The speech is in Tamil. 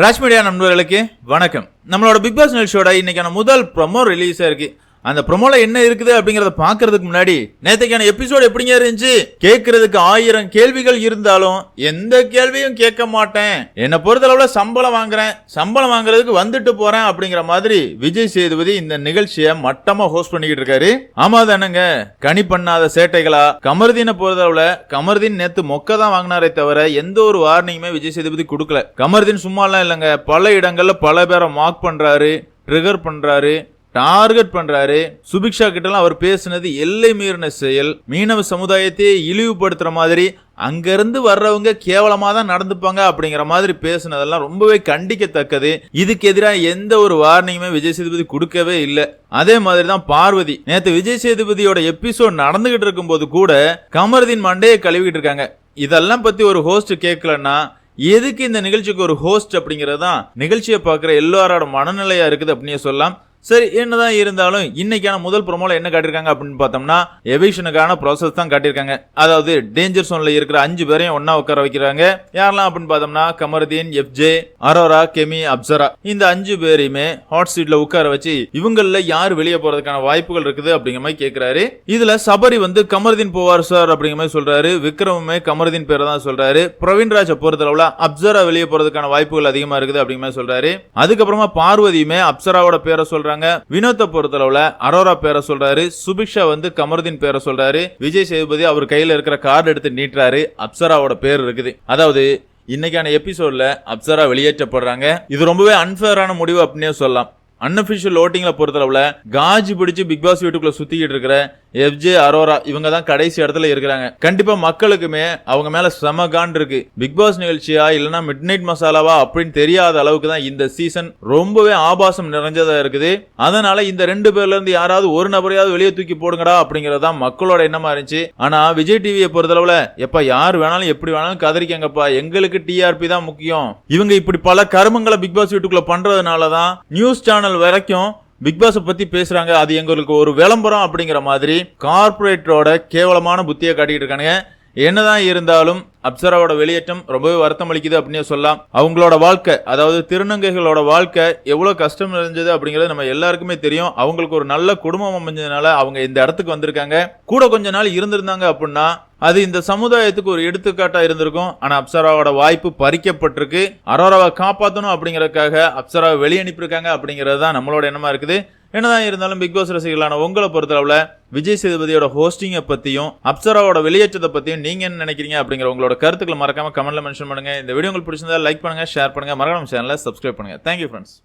ராஜ் மீடியா நண்பர்களுக்கு வணக்கம். நம்மளோட பிக் பாஸ் நிகழ்ச்சியோட இன்னைக்கான முதல் ப்ரொமோ ரிலீஸாக இருக்குது அந்த ப்ரொமோல என்ன இருக்குது அப்படிங்கறத பாக்குறதுக்கு முன்னாடி நேத்தைக்கான எபிசோட் எப்படிங்க இருந்துச்சு? கேட்கறதுக்கு ஆயிரம் கேள்விகள் இருந்தாலும் எந்த கேள்வியும் கேட்க மாட்டேன். என்னை பொறுத்தளவுல சம்பளம் வாங்குறேன். சம்பளம் வாங்குறதுக்கு வந்துட்டு போறேன் அப்படிங்கிற மாதிரி விஜய் சேதுபதி இந்த நிகழ்ச்சியை மட்டமா ஹோஸ்ட் பண்ணிக்கிட்டு இருக்காரு. ஆமா தானங்க கனி பண்ணாத சேட்டைகளா? கமர்தீனை பொறுத்தளவுல கமர்தீன் நேத்து மொக்க தான் வாங்கினாரே தவிர எந்த ஒரு வார்னிங்குமே விஜய் சேதுபதி கொடுக்கல. கமர்தீன் சும்மாலாம் இல்லைங்க. பல இடங்கள்ல பல பேரை மார்க் பண்றாரு ட்ரிகர் பண்றாரு. டார்கெட் பண்றாரு. சுபிக்ஷா கிட்டலாம் அவர் பேசுனது எல்லை மீறின செயல். மீனவ சமுதாயத்தையே இழிவுபடுத்துற மாதிரி அங்கிருந்து வர்றவங்க கேவலமா தான் நடந்துப்பாங்க அப்படிங்கிற மாதிரி பேசுனதெல்லாம் ரொம்பவே கண்டிக்கத்தக்கது. இதுக்கு எதிராக எந்த ஒரு வார்னிங்குமே விஜய் சேதுபதி கொடுக்கவே இல்லை. அதே மாதிரி தான் பார்வதி. நேற்று விஜய் சேதுபதியோட எபிசோட் நடந்துகிட்டு இருக்கும்போது கூட கமருதீன் மண்டையை கழுவிட்டு இருக்காங்க. இதெல்லாம் பத்தி ஒரு ஹோஸ்ட் கேட்கலன்னா எதுக்கு இந்த நிகழ்ச்சிக்கு ஒரு ஹோஸ்ட் அப்படிங்கிறது தான் நிகழ்ச்சியை பார்க்குற எல்லாரோட மனநிலையா இருக்குது அப்படின்னு சொல்லலாம். சரி என்னதான் இருந்தாலும் இன்னைக்கான முதல் ப்ரோமோல என்ன காட்டியிருக்காங்க அப்படின்னு பார்த்தோம்னா எவிஷனுக்கான ப்ராசஸ் தான் காட்டியிருக்காங்க. அதாவது டேஞ்சர் சோன்ல இருக்கிற அஞ்சு பேரையும் ஒன்னா உட்கார வைக்கிறாங்க. யாரெல்லாம் அப்படின்னு பார்த்தோம்னா கமருதீன் எஃப்ஜே அரோரா கெமி அப்சரா இந்த அஞ்சு பேரையுமே ஹாட் சீட்ல உட்கார வச்சு இவங்கள யார் வெளியே போறதுக்கான வாய்ப்புகள் இருக்குது அப்படிங்கிற மாதிரி கேட்கிறாரு இதுல சபரி வந்து கமருதீன் போவார் சார் அப்படிங்கிற மாதிரி சொல்றாரு. விக்ரமுமே கமருதீன் பேரை தான் சொல்றாரு. பிரவீன்ராஜை பொறுத்தளவுல அப்சரா வெளியே போறதுக்கான வாய்ப்புகள் அதிகமா இருக்குது அப்படிங்கிற மாதிரி சொல்றாரு. அதுக்கப்புறமா பார்வதியுமே அப்சராவோட பேரை சொல்றாங்க. வினோத்தை பொறுத்தளவுல அரோரா பேரை சொல்றாரு. சுபிக்ஷா வந்து கமருதீன் பேரை சொல்றாரு. விஜய் சேதுபதி அவர் கையில இருக்கிற கார்டு எடுத்து நீட்டுறாரு. அப்சராவோட பேர் இருக்குது. அதாவது இன்னைக்கான எபிசோட்ல அப்சரா வெளியேற்றப்படுறாங்க. இது ரொம்பவே அன்பேரான முடிவு அப்படின்னே சொல்லலாம். அன்அபிஷியல் ஓட்டிங்ல பொறுத்தளவுல காஜி பிடிச்சு பிக் பாஸ் வீட்டுக்குள்ள சுத்திக்கிட்டு இருக்கிற எஃப்ஜே அரோரா இவங்க தான் கடைசி இடத்துல இருக்கிறாங்க. கண்டிப்பா மக்களுக்குமே அவங்க மேல செம காண்ட் இருக்கு. பிக் பாஸ் நிகழ்ச்சியா இல்லனா மிட் நைட் மசாலாவா அப்படின்னு தெரியாத அளவுக்கு தான் இந்த சீசன் ரொம்பவே ஆபாசம் நிறைஞ்சதா இருக்குது. அதனால இந்த ரெண்டு பேர்ல இருந்து யாராவது ஒரு நபரையாவது வெளியே தூக்கி போடுங்கடா அப்படிங்கறதா தான் மக்களோட எண்ணமா இருந்துச்சு. ஆனா விஜய் டிவியை பொறுத்தளவுல எப்ப யார் வேணாலும் எப்படி வேணாலும் கதறிக்கங்கப்பா. எங்களுக்கு டிஆர்பி தான் முக்கியம். இவங்க இப்படி பல கருமங்களை பிக் பாஸ் வீட்டுக்குள்ள பண்றதுனாலதான் நியூஸ் சேனல் வரைக்கும் பிக் பாஸை பத்தி பேசுறாங்க. அது எங்களுக்கு ஒரு விளம்பரம் அப்படிங்கிற மாதிரி கார்பரேட்டரோட கேவலமான புத்தியை காட்டிக்கிட்டு இருக்கானுங்க. என்னதான் இருந்தாலும் அப்சராவோட வெளியேற்றம் ரொம்பவே வருத்தம் அளிக்குது அப்படின்னு சொல்லலாம். அவங்களோட வாழ்க்கை அதாவது திருநங்கைகளோட வாழ்க்கை எவ்வளவு கஷ்டம் இருந்தது அப்படிங்கிறது நம்ம எல்லாருக்குமே தெரியும். அவங்களுக்கு ஒரு நல்ல குடும்பம் அமைஞ்சதுனால அவங்க இந்த இடத்துக்கு வந்திருக்காங்க. கூட கொஞ்ச நாள் இருந்திருந்தாங்க அப்படின்னா அது இந்த சமுதாயத்துக்கு ஒரு எடுத்துக்காட்டா இருந்திருக்கும். ஆனா அப்சராவோட வாய்ப்பு பறிக்கப்பட்டிருக்கு. அரோராவை காப்பாற்றணும் அப்படிங்கறதுக்காக அப்சராவை வெளியனுப்பியிருக்காங்க அப்படிங்கிறது தான் நம்மளோட எண்ணமா இருக்குது. என்னதான் இருந்தாலும் பிக் பாஸ் ரசிகர்களான உங்களை பொறுத்தளவுல விஜய் சேதுபதியோட ஹோஸ்டிங்கை பற்றியும் அப்சராவோட வெளியேற்றத்தை பற்றியும் நீங்கள் என்ன நினைக்கிறீங்க அப்படிங்கிற உங்களோட கருத்துக்களை மறக்காமல் கமெண்ட்டில் மென்ஷன் பண்ணுங்கள் இந்த வீடியோ உங்களுக்கு பிடிச்சிருந்தா லைக் பண்ணுங்கள் ஷேர் பண்ணுங்க. மறக்காம சேனலை சப்ஸ்கிரைப் பண்ணுங்க. Thank you friends